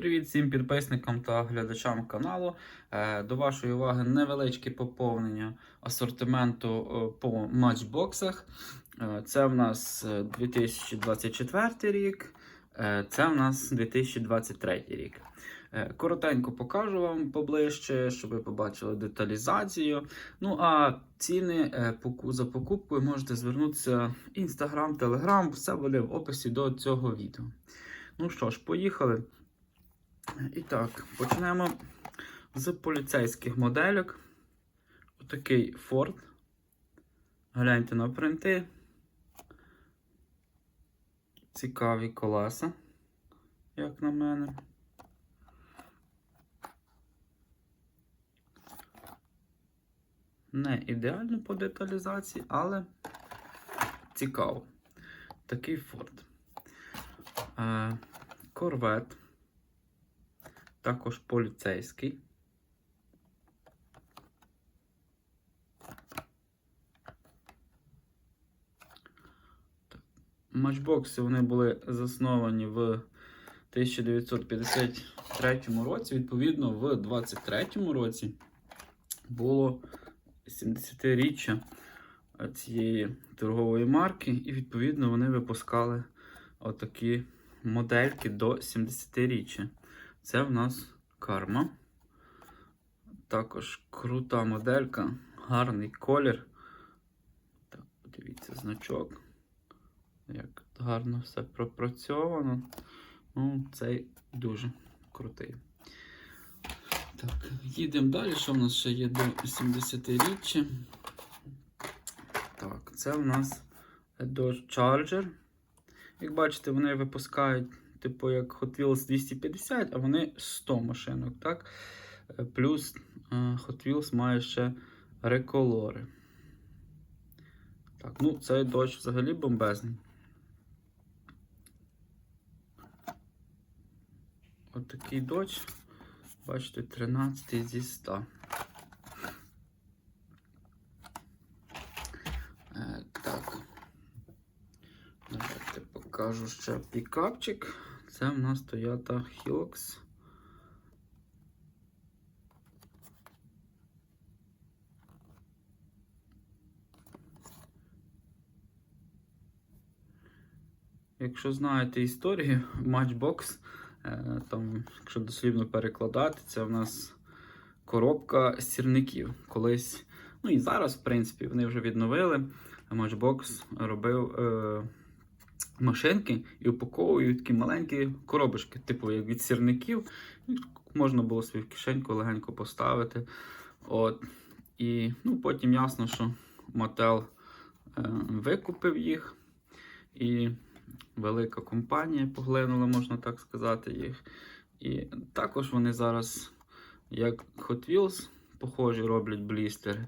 Привіт всім підписникам та глядачам каналу. Е, До вашої уваги невеличке поповнення асортименту е, по матчбоксах. Е, Це в нас е, 2024 рік, це в нас 2023 рік. Коротенько покажу вам поближче, щоб ви побачили деталізацію. Ну а ціни за покупкою можете звернутися в Instagram, Telegram, все буде в описі до цього відео. Ну що ж, поїхали. І так, почнемо з поліцейських модельок. Отакий Ford. Гляньте на принти. Цікаві колеса, як на мене. Не ідеально по деталізації, але цікаво. Такий Ford. Корвет. Також поліцейський. Матчбокси вони були засновані в 1953 році. Відповідно, в 23 році було 70-річчя цієї торгової марки, і відповідно вони випускали отакі модельки до 70-річчя. Це в нас карма. Також крута моделька, гарний колір. Так, подивіться значок. Як гарно все пропрацьовано. Ну, цей дуже крутий. Так, їдемо далі. Що в нас ще є до 70-річчя? Так, це в нас Dodge Charger. Як бачите, вони випускають типу як Hot Wheels 250, а вони 100 машинок. так? Е, Плюс е, Hot Wheels має ще реколори. Так, ну цей дощ взагалі бомбезний. От дощ. Бачите, 13 зі 100. Е, так. Давайте покажу ще пікапчик. Це в нас Toyota Hilux. Якщо знаєте історію, Matchbox, е, там, якщо дослівно перекладати, це в нас коробка сірників. Колись, ну і зараз, в принципі, вони вже відновили. Matchbox робив. Машинки і упаковують такі маленькі коробочки, типу як від сірників. Можна було собі в кишеньку легенько поставити. От. І ну, потім ясно, що Мотел е, викупив їх. І велика компанія поглинула, можна так сказати, їх. І також вони зараз, як Hot Wheels, похожі, роблять блістери.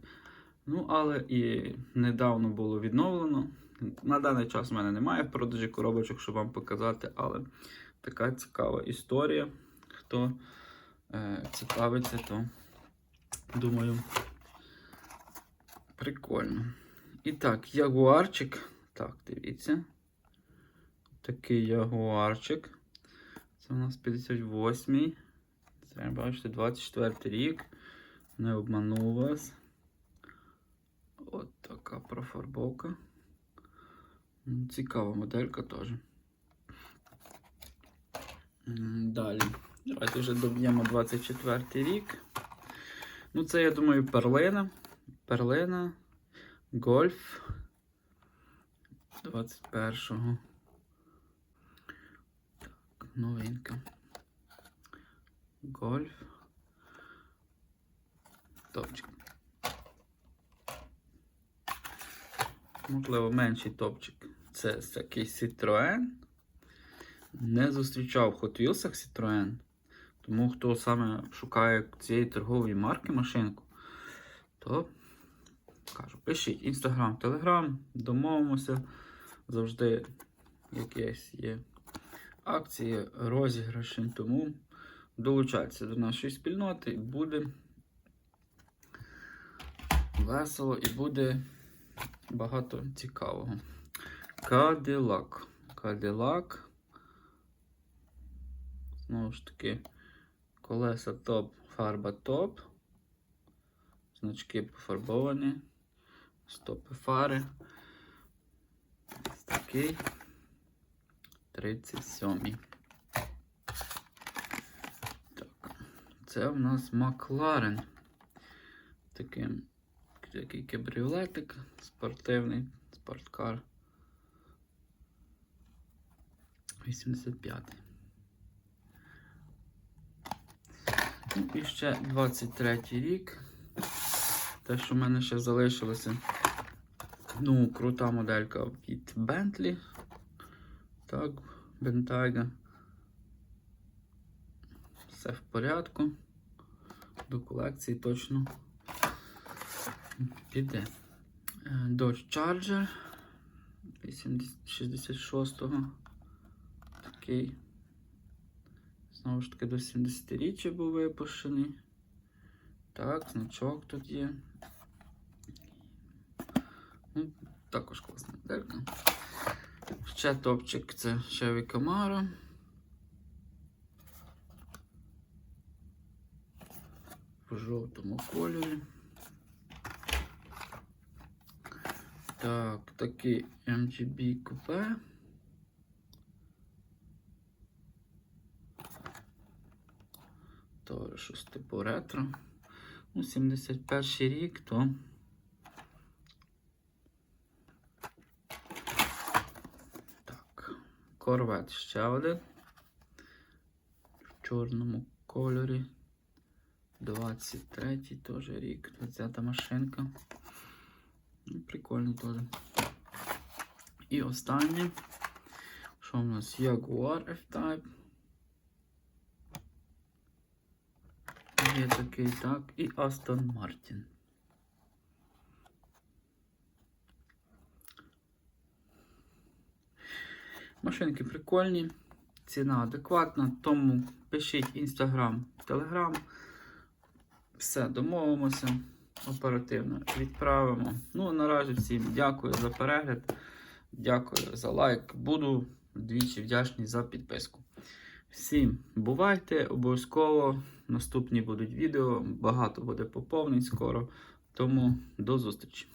Ну, але і недавно було відновлено. На даний час в мене немає в продажі коробочок, щоб вам показати, але така цікава історія. Хто е, цікавиться, то думаю, прикольно. І так, ягуарчик. Так, дивіться. Такий ягуарчик. Це у нас 58-й. Це, бачите, 24 рік. Не обманув вас. От така профарбовка. Цікава моделька теж. Далі. Давайте вже доб'ємо 24 рік. Ну, це, я думаю, перлина. Перлина. Гольф. 21-го. Так, новинка. Гольф. Топчик. Можливо, менший топчик. Це такий Citroën. Не зустрічав в Hot Wheels Citroën. Тому хто саме шукає цієї торгової марки машинку, то кажу, пишіть Instagram, Telegram, домовимося. Завжди якісь є акції, розіграші. Тому долучайтеся до нашої спільноти і буде весело і буде багато цікавого. Кадилак. Кадилак. Знову ж таки, колеса топ, фарба топ. Значки пофарбовані. Стопи фари. Такий. 37. Так. Це в нас Макларен. Такий, такий кабріолетик спортивний, спорткар. 85. Ну, і ще 23 рік. Те, що в мене ще залишилося. Ну, крута моделька від Bentley. Так, Bentayga. Все в порядку. До колекції точно піде. Е, Dodge Charger 66-го. Такий. Знову ж таки, до 70-річчя був випущений. Так, значок тут є. Ну, також класна моделька. Ще топчик це Chevy Camaro. В жовтому кольорі. Так, такий MGB купе. Тоже щось типу ретро. Ну, 71 рік, то. Так, корвет ще один. В чорному кольорі. 23 й теж рік. 20-та машинка. Ну, прикольно теж. І останнє. Що в нас? Jaguar F-Type. Є такий, так, і Aston Martin. Машинки прикольні, ціна адекватна, тому пишіть інстаграм, телеграм. Все, домовимося оперативно відправимо. Ну, наразі всім дякую за перегляд. Дякую за лайк. Буду двічі вдячний за підписку. Всім бувайте, обов'язково. Наступні будуть відео. Багато буде поповнень скоро. Тому до зустрічі.